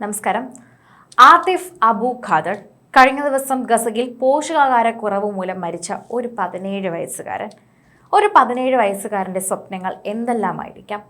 നമസ്കാരം. ആതിഫ് അബു ഖാദർ കഴിഞ്ഞ ദിവസം ഗസയിൽ പോഷകാഹാരക്കുറവ് മൂലം മരിച്ച ഒരു പതിനേഴ് വയസ്സുകാരൻ. ഒരു പതിനേഴ് വയസ്സുകാരന്റെ സ്വപ്നങ്ങൾ എന്തെല്ലാമായിരിക്കാം?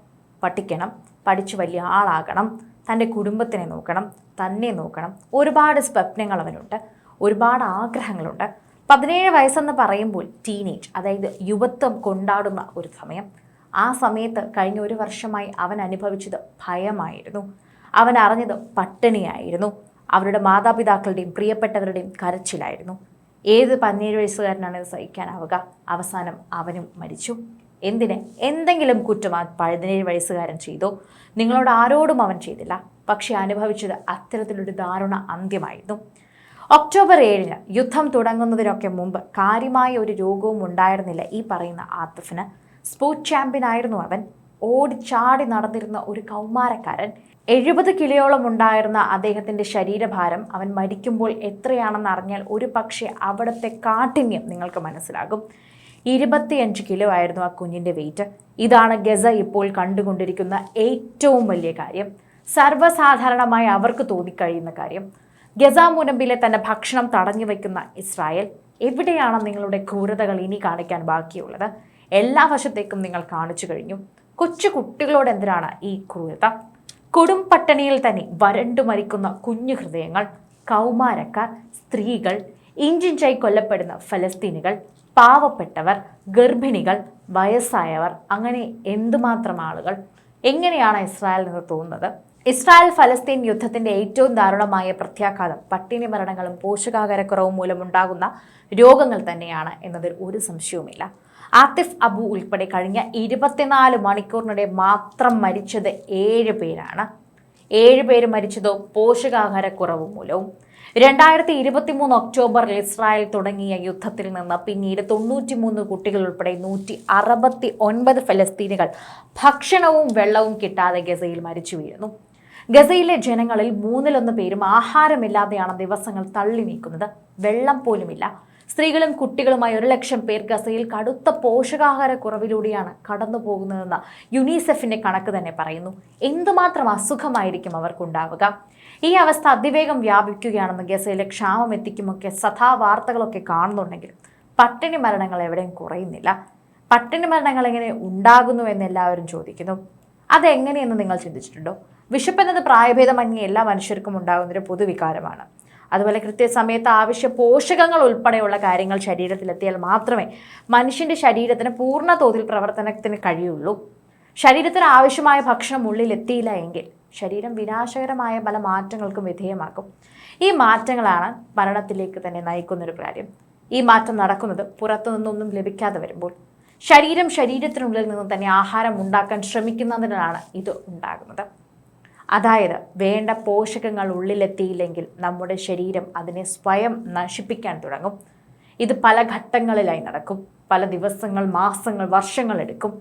പഠിക്കണം പഠിച്ചു വലിയ ആളാകണം തന്റെ കുടുംബത്തിനെ നോക്കണം തന്നെ നോക്കണം. ഒരുപാട് സ്വപ്നങ്ങൾ അവനുണ്ട് ഒരുപാട് ആഗ്രഹങ്ങളുണ്ട്. പതിനേഴ് വയസ്സെന്ന് പറയുമ്പോൾ ടീനേജ് അതായത് യുവത്വം കൊണ്ടാടുന്ന ഒരു സമയം. ആ സമയത്ത് കഴിഞ്ഞ ഒരു വർഷമായി അവൻ അനുഭവിച്ചത് ഭയമായിരുന്നു. അവൻ അറിഞ്ഞത് പട്ടിണിയായിരുന്നു. അവരുടെ മാതാപിതാക്കളുടെയും പ്രിയപ്പെട്ടവരുടെയും കരച്ചിലായിരുന്നു. ഏത് പതിനേഴ് വയസ്സുകാരനാണ് ഇത് സഹിക്കാനാവുക? അവസാനം അവനും മരിച്ചു. എന്തിന്? എന്തെങ്കിലും കുറ്റം ആ പതിനേഴ് വയസ്സുകാരൻ ചെയ്തോ? നിങ്ങളോട് ആരോടും അവൻ ചെയ്തില്ല. പക്ഷെ അനുഭവിച്ചത് അത്തരത്തിലൊരു ദാരുണ അന്ത്യമായിരുന്നു. ഒക്ടോബർ ഏഴിന് യുദ്ധം തുടങ്ങുന്നതിനൊക്കെ മുമ്പ് കാര്യമായ ഒരു രോഗവും ഉണ്ടായിരുന്നില്ല ഈ പറയുന്ന ആത്തഫിന്. സ്പോർട്സ് ചാമ്പ്യൻ ആയിരുന്നു അവൻ. ഓടിച്ചാടി നടന്നിരുന്ന ഒരു കൗമാരക്കാരൻ. എഴുപത് കിലോയോളം ഉണ്ടായിരുന്ന അദ്ദേഹത്തിന്റെ ശരീരഭാരം അവൻ മരിക്കുമ്പോൾ എത്രയാണെന്ന് അറിഞ്ഞാൽ ഒരു പക്ഷേ അവിടുത്തെ കാഠിന്യം നിങ്ങൾക്ക് മനസ്സിലാകും. ഇരുപത്തിയഞ്ച് കിലോ ആയിരുന്നു ആ കുഞ്ഞിന്റെ വെയിറ്റ് ഇതാണ് ഗസ ഇപ്പോൾ കണ്ടുകൊണ്ടിരിക്കുന്ന ഏറ്റവും വലിയ കാര്യം. സർവസാധാരണമായി അവർക്ക് തോന്നിക്കഴിയുന്ന കാര്യം. ഗസ മുനമ്പിലെ തന്നെ ഭക്ഷണം തടഞ്ഞു വയ്ക്കുന്ന ഇസ്രായേൽ. എവിടെയാണ് നിങ്ങളുടെ ക്രൂരതകൾ ഇനി കാണിക്കാൻ ബാക്കിയുള്ളത്? എല്ലാ വശത്തേക്കും നിങ്ങൾ കാണിച്ചു കഴിഞ്ഞു. കൊച്ചു കുട്ടികളോട് എന്തിനാണ് ഈ ക്രൂരത? കൊടും പട്ടണിയിൽ തന്നെ വരണ്ടു മരിക്കുന്ന കുഞ്ഞു ഹൃദയങ്ങൾ കൗമാരക്കാർ സ്ത്രീകൾ ഇഞ്ചിഞ്ചായി കൊല്ലപ്പെടുന്ന ഫലസ്തീനുകൾ പാവപ്പെട്ടവർ ഗർഭിണികൾ വയസ്സായവർ അങ്ങനെ എന്തുമാത്രം ആളുകൾ? എങ്ങനെയാണ് ഇസ്രായേൽ എന്ന് തോന്നുന്നത്? ഇസ്രായേൽ ഫലസ്തീൻ യുദ്ധത്തിന്റെ ഏറ്റവും ദാരുണമായ പ്രത്യാഘാതം പട്ടിണി മരണങ്ങളും പോഷകാഹാരക്കുറവും മൂലമുണ്ടാകുന്ന രോഗങ്ങൾ തന്നെയാണ് എന്നതിൽ ഒരു സംശയവുമില്ല. ആത്തിഫ് അബു ഉൾപ്പെടെ കഴിഞ്ഞ ഇരുപത്തിനാല് മണിക്കൂറിനിടെ മാത്രം മരിച്ചത് ഏഴ് പേരാണ്. ഏഴ് പേര് മരിച്ചതോ പോഷകാഹാരക്കുറവ് മൂലവും. രണ്ടായിരത്തി ഇരുപത്തി മൂന്ന് ഒക്ടോബറിൽ ഇസ്രായേൽ തുടങ്ങിയ യുദ്ധത്തിൽ നിന്ന് പിന്നീട് തൊണ്ണൂറ്റിമൂന്ന് കുട്ടികൾ ഉൾപ്പെടെ നൂറ്റി അറുപത്തി ഒൻപത് ഫലസ്തീനുകൾ ഭക്ഷണവും വെള്ളവും കിട്ടാതെ ഗസയിൽ മരിച്ചു വീഴുന്നു. ഗസയിലെ ജനങ്ങളിൽ മൂന്നിലൊന്ന് പേരും ആഹാരമില്ലാതെയാണ് ദിവസങ്ങൾ തള്ളി നീക്കുന്നത്. വെള്ളം പോലുമില്ല. സ്ത്രീകളും കുട്ടികളുമായി ഒരു ലക്ഷം പേർ ഗസയിൽ കടുത്ത പോഷകാഹാര കുറവിലൂടെയാണ് കടന്നു പോകുന്നതെന്ന് യുനിസെഫിന്റെ കണക്ക് തന്നെ പറയുന്നു. എന്തുമാത്രം അസുഖമായിരിക്കും അവർക്കുണ്ടാവുക? ഈ അവസ്ഥ അതിവേഗം വ്യാപിക്കുകയാണെന്ന് ഗസയിലെ ക്ഷാമം എത്തിക്കുമൊക്കെ സദാ വാർത്തകളൊക്കെ കാണുന്നുണ്ടെങ്കിലും പട്ടിണി മരണങ്ങൾ എവിടെയും കുറയുന്നില്ല. പട്ടിണി മരണങ്ങൾ എങ്ങനെ ഉണ്ടാകുന്നു എന്ന് എല്ലാവരും ചോദിക്കുന്നു. അതെങ്ങനെയെന്ന് നിങ്ങൾ ചിന്തിച്ചിട്ടുണ്ടോ? വിശപ്പെന്നത് പ്രായഭേദമന്യേ എല്ലാ മനുഷ്യർക്കും ഉണ്ടാകുന്നൊരു പൊതുവികാരമാണ്. അതുപോലെ കൃത്യസമയത്ത് ആവശ്യ പോഷകങ്ങൾ ഉൾപ്പെടെയുള്ള കാര്യങ്ങൾ ശരീരത്തിലെത്തിയാൽ മാത്രമേ മനുഷ്യന്റെ ശരീരത്തിന് പൂർണ തോതിൽ പ്രവർത്തനത്തിന് കഴിയുള്ളൂ. ശരീരത്തിന് ആവശ്യമായ ഭക്ഷണം ഉള്ളിലെത്തിയില്ല എങ്കിൽ ശരീരം വിനാശകരമായ പല മാറ്റങ്ങൾക്കും വിധേയമാക്കും. ഈ മാറ്റങ്ങളാണ് മരണത്തിലേക്ക് തന്നെ നയിക്കുന്നൊരു കാര്യം. ഈ മാറ്റം നടക്കുന്നത് പുറത്തു നിന്നൊന്നും ലഭിക്കാതെ വരുമ്പോൾ ശരീരം ശരീരത്തിനുള്ളിൽ നിന്ന് തന്നെ ആഹാരം ഉണ്ടാക്കാൻ ശ്രമിക്കുന്നതിനാണ് ഇത് ഉണ്ടാകുന്നത്. അതായത് വേണ്ട പോഷകങ്ങൾ ഉള്ളിലെത്തിയില്ലെങ്കിൽ നമ്മുടെ ശരീരം അതിനെ സ്വയം നശിപ്പിക്കാൻ തുടങ്ങും. ഇത് പല ഘട്ടങ്ങളിലായി നടക്കും. പല ദിവസങ്ങൾ മാസങ്ങൾ വർഷങ്ങൾ എടുക്കും.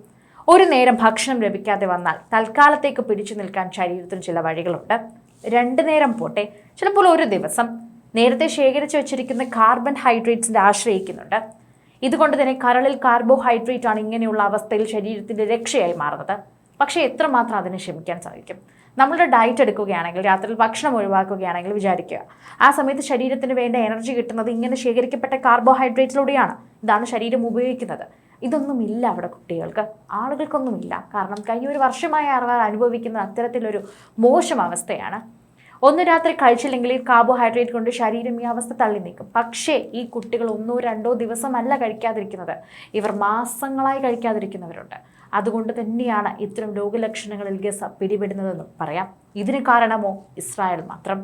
ഒരു നേരം ഭക്ഷണം ലഭിക്കാതെ വന്നാൽ തൽക്കാലത്തേക്ക് പിടിച്ചു നിൽക്കാൻ ശരീരത്തിൽ ചില വഴികളുണ്ട്. രണ്ട് നേരം പോട്ടെ ചിലപ്പോൾ ഒരു ദിവസം. നേരത്തെ ശേഖരിച്ചു വച്ചിരിക്കുന്ന കാർബൺ ഹൈഡ്രേറ്റ്സിന്റെ ആശ്രയിക്കുന്നുണ്ട്. ഇതുകൊണ്ട് തന്നെ കരളിൽ കാർബോഹൈഡ്രേറ്റ് ആണ് ഇങ്ങനെയുള്ള അവസ്ഥയിൽ ശരീരത്തിന്റെ രക്ഷയായി മാറുന്നത്. പക്ഷേ എത്രമാത്രം അതിനെ ക്ഷമിക്കാൻ സാധിക്കും? നമ്മളുടെ ഡയറ്റ് എടുക്കുകയാണെങ്കിൽ രാത്രി ഭക്ഷണം ഒഴിവാക്കുകയാണെങ്കിൽ വിചാരിക്കുക. ആ സമയത്ത് ശരീരത്തിന് വേണ്ട എനർജി കിട്ടുന്നത് ഇങ്ങനെ ശേഖരിക്കപ്പെട്ട കാർബോഹൈഡ്രേറ്റിലൂടെയാണ് ഇതാണ് ശരീരം ഉപയോഗിക്കുന്നത്. ഇതൊന്നുമില്ല അവിടെ കുട്ടികൾക്ക്. ആളുകൾക്കൊന്നുമില്ല. കാരണം കഴിഞ്ഞ ഒരു വർഷമായി അവർ അനുഭവിക്കുന്ന അത്തരത്തിലൊരു മോശം അവസ്ഥയാണ്. ഒന്ന് രാത്രി കഴിച്ചില്ലെങ്കിൽ ഈ കാർബോഹൈഡ്രേറ്റ് കൊണ്ട് ശരീരം ഈ അവസ്ഥ തള്ളി നീക്കും. പക്ഷേ ഈ കുട്ടികൾ ഒന്നോ രണ്ടോ ദിവസമല്ല കഴിക്കാതിരിക്കുന്നത്. ഇവർ മാസങ്ങളായി കഴിക്കാതിരിക്കുന്നവരുണ്ട്. അതുകൊണ്ട് തന്നെയാണ് ഇത്തരം രോഗലക്ഷണങ്ങളിൽ ഗസ പിടിപെടുന്നതെന്നും പറയാം. ഇതിന് കാരണമോ ഇസ്രായേൽ മാത്രം.